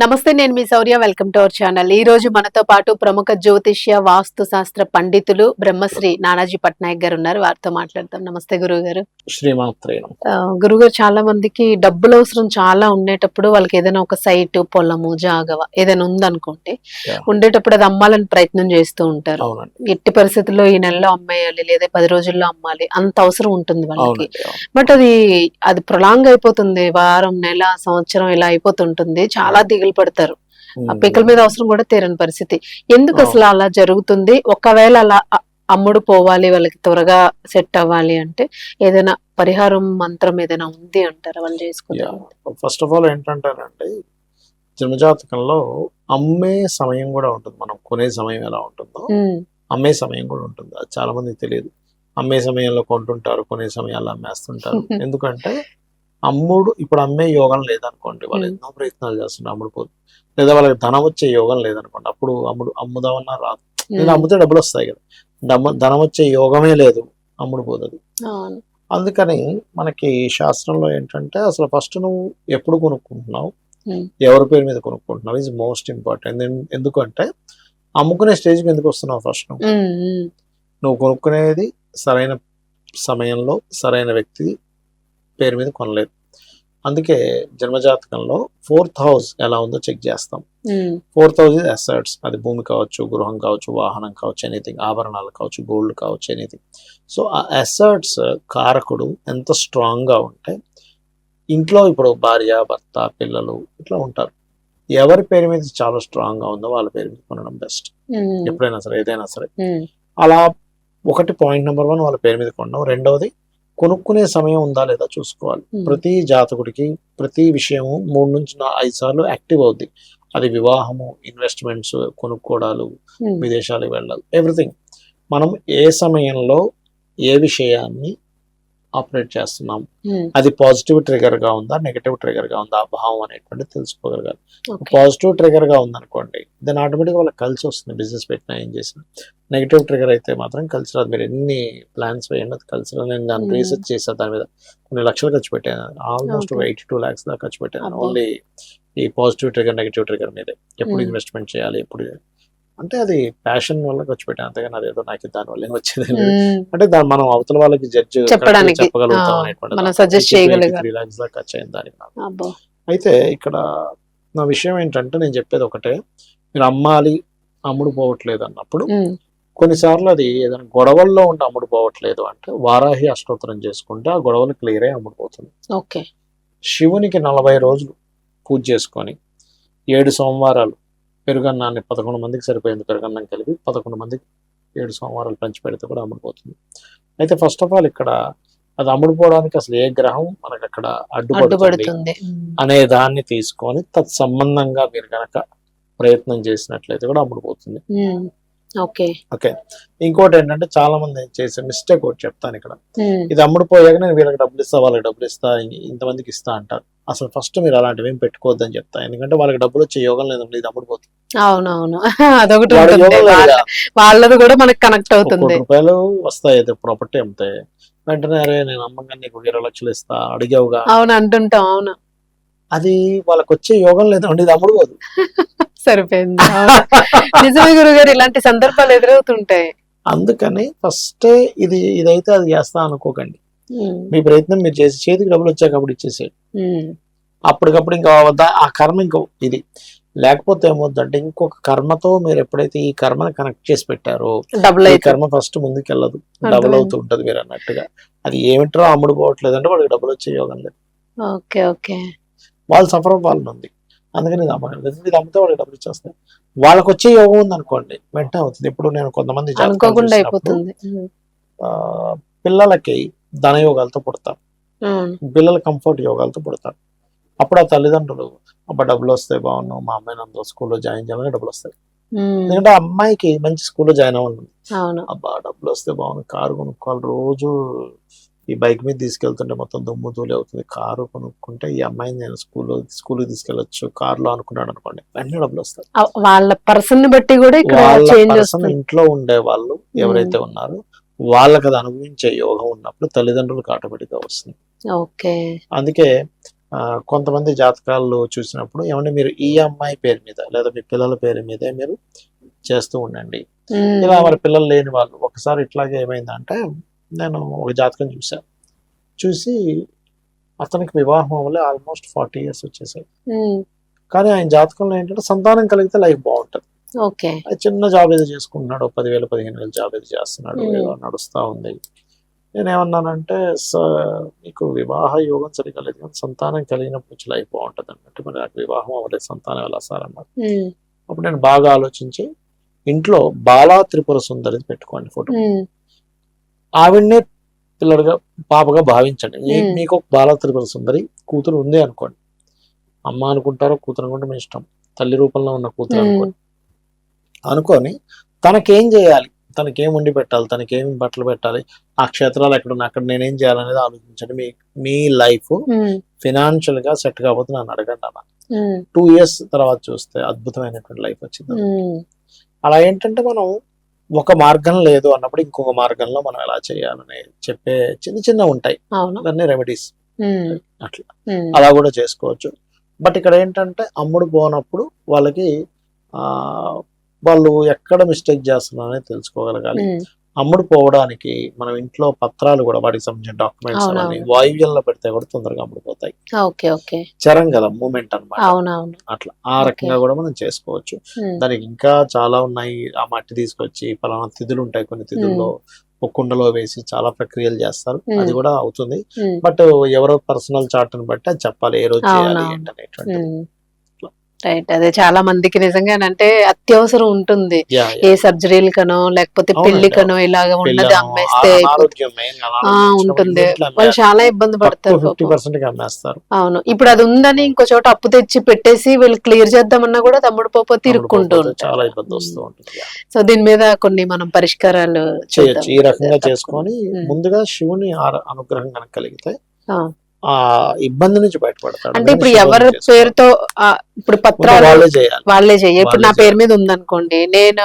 నమస్తే నేను మీ Shaurya. Welcome to our channel. ఈ రోజు మనతో పాటు ప్రముఖ జ్యోతిష్య వాస్తు శాస్త్ర పండితులు బ్రహ్మశ్రీ నానాజీ పట్నాయక్ గారు ఉన్నారు. వారితో మాట్లాడతాం నమస్తే గురువు గారు గురువు గారు చాలా మందికి డబ్బులు అవసరం చాలా ఉండేటప్పుడు వాళ్ళకి ఏదైనా ఒక సైట్ పొలము జాగవ ఏదైనా ఉందనుకోండి. ఉండేటప్పుడు అది అమ్మాలని ప్రయత్నం చేస్తూ ఉంటారు. ఎట్టి పరిస్థితుల్లో ఈ నెలలో అమ్మేయాలి లేదా పది రోజుల్లో అమ్మాలి అంత అవసరం ఉంటుంది వాళ్ళకి. బట్ అది అది ప్రొలాంగ్ అయిపోతుంది. వారం నెల సంవత్సరం ఇలా అయిపోతుంటుంది. చాలా దిగులు పడతారు. ఆ పిక్కల మీద అవసరం కూడా తీరని పరిస్థితి. ఎందుకు. అసలు అలా జరుగుతుంది? ఒకవేళ అలా అమ్ముడు పోవాలి వాళ్ళకి త్వరగా సెట్ అవ్వాలి అంటే ఏదైనా పరిహారం మంత్రం ఏదైనా ఉంది అంటారా? వాళ్ళు చేసుకుంటారు ఫస్ట్ ఆఫ్ ఆల్ ఏంటంటారంటే జన్మజాతకంలో అమ్మే సమయం కూడా ఉంటుంది. మనం కొనే సమయం ఎలా ఉంటుందో అమ్మే సమయం కూడా ఉంటుంది. అది చాలా మందికి తెలియదు. అమ్మే సమయంలో కొంటుంటారు కొనే సమయాల్లో అమ్మేస్తుంటారు. ఎందుకంటే అమ్ముడు ఇప్పుడు అమ్మే యోగం లేదనుకోండి వాళ్ళు. ఎన్నో ప్రయత్నాలు చేస్తుంటారు అమ్ముడుపోదు లేదా వాళ్ళకి ధనం వచ్చే యోగం లేదనుకోండి అప్పుడు అమ్ముడు అమ్ముదామన్నా రాదు. లేదా అమ్ముతే డబ్బులు వస్తాయి కదా ధనం వచ్చే యోగమే లేదు అమ్ముడు పోతుంది. అందుకని మనకి శాస్త్రంలో ఏంటంటే అసలు ఫస్ట్ నువ్వు ఎప్పుడు కొనుక్కుంటున్నావు. ఎవరి పేరు మీద కొనుక్కుంటున్నావు? ఇస్ మోస్ట్ ఇంపార్టెంట్ ఎందుకంటే అమ్ముకునే స్టేజ్కి ఎందుకు వస్తున్నావు ఫస్ట్ నువ్వు? నువ్వు కొనుక్కునేది సరైన సమయంలో సరైన వ్యక్తి పేరు మీద కొనలేదు. అందుకే జన్మజాతకంలో ఫోర్త్ హౌస్ ఎలా ఉందో చెక్ చేస్తాం. ఫోర్త్ హౌస్ ఇస్ అసెట్స్ అది భూమి కావచ్చు గృహం కావచ్చు వాహనం కావచ్చు ఎనీథింగ్ ఆభరణాలు కావచ్చు గోల్డ్ కావచ్చు ఎనీథింగ్ సో ఆ అసెట్స్ కారకుడు ఎంత స్ట్రాంగ్గా ఉంటే ఇంట్లో ఇప్పుడు భార్య భర్త పిల్లలు ఇట్లా ఉంటారు. ఎవరి పేరు మీద చాలా స్ట్రాంగ్గా ఉందో వాళ్ళ పేరు మీద కొనడం బెస్ట్. ఎప్పుడైనా సరే ఏదైనా సరే. అలా ఒకటి పాయింట్ నెంబర్ వన్ వాళ్ళ పేరు మీద కొనడం. రెండవది కొనుక్కునే సమయం ఉందా లేదా చూసుకోవాలి. Hmm. ప్రతి జాతకుడికి ప్రతి విషయము మూడు నుంచి ఐదు సార్లు యాక్టివ్ అవుద్ది. అది వివాహము ఇన్వెస్ట్మెంట్స్ కొనుక్కోవడాలు విదేశాలకు వెళ్ళాలి ఎవ్రీథింగ్. మనం ఏ సమయంలో ఏ విషయాన్ని ఆపరేట్ చేస్తున్నాం అది పాజిటివ్ ట్రిగర్గా ఉందా నెగటివ్ ట్రిగర్గా ఉందా ఆ భావం అనేటువంటి తెలుసుకోగలగాలి. పాజిటివ్ ట్రిగర్గా ఉందనుకోండి దాని ఆటోమేటిక్ వాళ్ళకి కలిసి వస్తుంది బిజినెస్ పెట్టినా ఏం చేసినా నెగిటివ్ ట్రిగర్ అయితే మాత్రం కలిసి రాదు మీరు ఎన్ని ప్లాన్స్ వేయండి అది కలిసి రాదు నేను దాన్ని Hmm. రీసెర్చ్ చేశాను దాని మీద కొన్ని లక్షలు ఖర్చు పెట్టాను ఆల్మోస్ట్. ఎయిటీ టూ ల్యాక్స్ దాకా ఖర్చు పెట్టాను. ఓన్లీ ఈ పాజిటివ్ ట్రిగర్ నెగిటివ్ ట్రిగర్ మీదే ఎప్పుడు Hmm. ఇన్వెస్ట్మెంట్ చేయాలి ఎప్పుడు అంటే అది ప్యాషన్ వల్ల ఖర్చు పెట్టాను అంతేగాని అదేదో నాకు దాని వల్ల వచ్చేది లేదు. అంటే దాని మనం అవతల వాళ్ళకి జడ్జ్ చెప్పగలుగుతాం అనేటువంటి. త్రీ ల్యాక్స్ దాకా ఖర్చు అయింది దానికి నాకు. అబ్బో అయితే ఇక్కడ నా విషయం ఏంటంటే నేను చెప్పేది ఒకటే. మీరు అమ్మాలి అమ్ముడు పోవట్లేదు అన్నప్పుడు కొన్నిసార్లు అది ఏదైనా గొడవల్లో ఉండి అమ్ముడు పోవట్లేదు అంటే వారాహి అష్టోత్తరం చేసుకుంటే ఆ గొడవలు క్లియర్ అయి అమ్ముడు పోతుంది. ఓకే. శివునికి నలభై రోజులు పూజ చేసుకొని ఏడు సోమవారాలు పెరుగన్నాన్ని పదకొండు మందికి సరిపోయింది పెరుగన్నం కలిపి పదకొండు మందికి ఏడు సోమవారాలు పంచి పెడితే కూడా అమ్ముడుపోతుంది అయితే ఫస్ట్ ఆఫ్ ఆల్ ఇక్కడ అది అమ్ముడుపోవడానికి అసలు ఏ గ్రహం మనకు అక్కడ అడ్డుపడుతుంది. అనే దాన్ని తీసుకొని తత్సంబంధంగా మీరు కనుక ప్రయత్నం చేసినట్లయితే కూడా అమ్ముడుపోతుంది. ఓకే. ఓకే. ఇంకోటి ఏంటంటే చాలా మంది చేసే మిస్టేక్ ఒకటి చెప్తాను ఇక్కడ. ఇది అమ్ముడుపోయాక నేను వీళ్ళకి డబ్బులు ఇస్తా వాళ్ళకి డబ్బులు ఇస్తా ఇంతమందికి ఇస్తా అంటారు. అసలు ఫస్ట్ మీరు అలాంటివి ఏం పెట్టుకోవద్దని చెప్తా. ఎందుకంటే వాళ్ళకి డబ్బులు వచ్చే యోగం లేదండి ఇది అమ్ముడుపోతుంది. అవునవును. అదొకటి? వాళ్ళది కూడా మనకి కనెక్ట్ అవుతుంది. రూపాయలు వస్తాయి అయితే ప్రాపర్టీ అమ్మితే. వెంటనే అరే నేను అమ్మంగా నీకు ఇరవై లక్షలు ఇస్తా అడిగావుగా. అవును అంటుంటాం అవును. అది వాళ్ళకి వచ్చే యోగం లేదండి ఇది అమ్ముడుపోదు సరిపోయింది అవును. నిజమే గురుగారు ఇలాంటి సందర్భాలు ఎదురవుతుంటాయి. అందుకని ఫస్టే ఇది ఇదైతే అది చేస్తా అనుకోకండి. మీ ప్రయత్నం మీరు చేసి చేతికి డబ్బులు వచ్చాక అప్పుడు ఇచ్చేసేయండి. అప్పటికప్పుడు ఇంకా ఆ కర్మ ఇంకో ఇది. లేకపోతే ఏమవుతుందంటే ఇంకొక కర్మతో మీరు ఎప్పుడైతే ఈ కర్మని కనెక్ట్ చేసి పెట్టారో డబుల్ ఈ కర్మ ఫస్ట్ ముందుకెళ్ళదు. డబుల్. అవుతూ ఉంటది మీరు అన్నట్టుగా. అది ఏమిట్రో అమ్ముడు పోవట్లేదు అంటే వాళ్ళకి డబ్బులు వచ్చే యోగం లేదు. Okay okay. వాళ్ళు సఫర్ వాళ్ళని ఉంది. అందుకని ఇది అమ్మకండి లేదు ఇది అమ్మితే వాళ్ళకి డబ్బులు ఇచ్చేస్తాయి వాళ్ళకి వచ్చే యోగం ఉంది అనుకోండి వెంటనే అవుతుంది. ఇప్పుడు నేను కొంతమంది అనుకోకుండా అయిపోతుంది. పిల్లలకి ధనయోగాలతో పుడతారు. అవును. పిల్లల కంఫర్ట్ యోగాలతో పుడతారు. అప్పుడు ఆ తల్లిదండ్రులు అబ్బా డబ్బులు వస్తాయి బాగున్నావు. మా అమ్మాయి నన్ను స్కూల్లో జాయిన్ చేయాలని డబ్బులు వస్తాయి. ఎందుకంటే అమ్మాయికి మంచి స్కూల్లో జాయిన్ అవును. అబ్బా డబ్బులు వస్తే బాగుంది కారు కొనుక్కోవాలి. రోజు ఈ బైక్ మీద తీసుకెళ్తుంటే మొత్తం దుమ్ము తూలి అవుతుంది. కారు కొనుక్కుంటే ఈ అమ్మాయిని నేను స్కూల్లో స్కూల్కి తీసుకెళ్ళొచ్చు. కారులో అనుకున్నాడు అనుకోండి వెంటనే డబ్బులు వస్తాయి. వాళ్ళ పర్సన్ బట్టి కూడా పర్సన్ ఇంట్లో ఉండే వాళ్ళు ఎవరైతే ఉన్నారో వాళ్ళకి అది అనుభవించే యోగం ఉన్నప్పుడు తల్లిదండ్రులకు ఆటోమేటిక్గా వస్తుంది. ఓకే. అందుకే కొంతమంది జాతకాలు చూసినప్పుడు ఏమంటే మీరు ఈ అమ్మాయి పేరు మీద లేదా మీ పిల్లల పేరు మీదే మీరు చేస్తూ ఉండండి. ఇలా మరి పిల్లలు లేని వాళ్ళు ఒకసారి ఇట్లాగే ఏమైందంటే నేను ఒక జాతకం చూశాను చూసి అతనికి వివాహం వల్ల ఆల్మోస్ట్ ఫార్టీ ఇయర్స్ వచ్చేసాయి. కానీ ఆయన జాతకంలో ఏంటంటే సంతానం కలిగితే లైఫ్ బాగుంటుంది. చిన్న జాబ్ ఏదో చేసుకుంటున్నాడు పదివేలు పదిహేను వేలు జాబ్ ఏదో చేస్తున్నాడు. ఏదో నడుస్తా ఉంది. నేనేమన్నానంటే "స- మీకు వివాహ యోగం సరిగా లేదు కానీ సంతానం కలిగినప్పుడు లైఫ్ బాగుంటుంది అన్నట్టు మరి నాకు వివాహం అవ్వలేదు సంతానం ఎలా సార్ అన్నారు. అప్పుడు నేను బాగా ఆలోచించి ఇంట్లో బాలా త్రిపుర సుందరి పెట్టుకోండి ఫోటో. ఆవిడనే పిల్లడుగా పాపగా భావించండి. మీకు ఒక బాలా త్రిపుర సుందరి కూతురు ఉంది అనుకోండి. అమ్మ అనుకుంటారో కూతురు అనుకుంటే మీ ఇష్టం. తల్లి రూపంలో ఉన్న కూతురు అనుకోండి. అనుకొని తనకేం చేయాలి? తనకేం వండి పెట్టాలి తనకేం బట్టలు పెట్టాలి ఆ క్షేత్రాలు ఎక్కడ ఉన్నాయి అక్కడ నేనేం చేయాలనేది ఆలోచించండి. మీ మీ లైఫ్ ఫినాన్షియల్గా సెట్ కాకపోతే నన్ను అడగండి అన్న. టూ ఇయర్స్ తర్వాత చూస్తే అద్భుతమైనటువంటి లైఫ్ వచ్చింది. అలా ఏంటంటే మనం ఒక మార్గం లేదు అన్నప్పుడు ఇంకొక మార్గంలో మనం ఎలా చేయాలని చెప్పే చిన్న చిన్న ఉంటాయి. అవును. దాన్ని రెమెడీస్. అట్లా. అలా కూడా చేసుకోవచ్చు. బట్ ఇక్కడ ఏంటంటే అమ్ముడు పోనప్పుడు వాళ్ళకి ఆ వాళ్ళు ఎక్కడ మిస్టేక్ చేస్తున్నారని తెలుసుకోగలగాలి. అమ్ముడు పోవడానికి మనం ఇంట్లో పత్రాలు కూడా వాటికి సంబంధించిన డాక్యుమెంట్స్. అవన్నీ వాయువ్యంలో పెడితే కూడా తొందరగా అమ్ముడుపోతాయి. Okay okay. చరం కదా మూమెంట్ అవునవును. అట్లా ఆ రకంగా కూడా మనం చేసుకోవచ్చు. దానికి ఇంకా చాలా ఉన్నాయి. ఆ మట్టి తీసుకొచ్చి పలానా తిథులు ఉంటాయి కొన్ని తిథుల్లో. కుండలో వేసి చాలా ప్రక్రియలు చేస్తారు. అది కూడా అవుతుంది. బట్ ఎవరో పర్సనల్ చార్ట్ బట్టి అది చెప్పాలి ఏ రోజు చేయాలి. రైట్ అదే చాలా మందికి నిజంగానంటే అత్యవసరం ఉంటుంది ఏ. సర్జరీలకనో లేకపోతే పెళ్ళికనో ఇలాగ ఉన్నది అమ్మేస్తే ఉంటుంది వాళ్ళు. చాలా ఇబ్బంది పడతారు పాపం. అవును ఇప్పుడు అది ఉందని ఇంకో చోట అప్పు తెచ్చి పెట్టేసి వీళ్ళు క్లియర్ చేద్దామన్నా కూడా తమ్ముడు అమ్ముడు పోతే చాలా ఉంటారు ఇబ్బంది వస్తూ ఉంటుంది యా. సో దీని మీద కొన్ని మనం పరిష్కారాలు చేయొచ్చు. ఈ రకంగా. చేసుకొని. ముందుగా శివుని అనుగ్రహం కనుక కలిగితే ఆ. ఇబ్బంది నుంచి బయటపడతాడు అంటే ఇప్పుడు ఎవరి. పేరుతో ఇప్పుడు పత్రాలు వాళ్ళే చేయాలి వాళ్ళే చెయ్యి ఇప్పుడు నా పేరు మీద ఉందనుకోండి నేను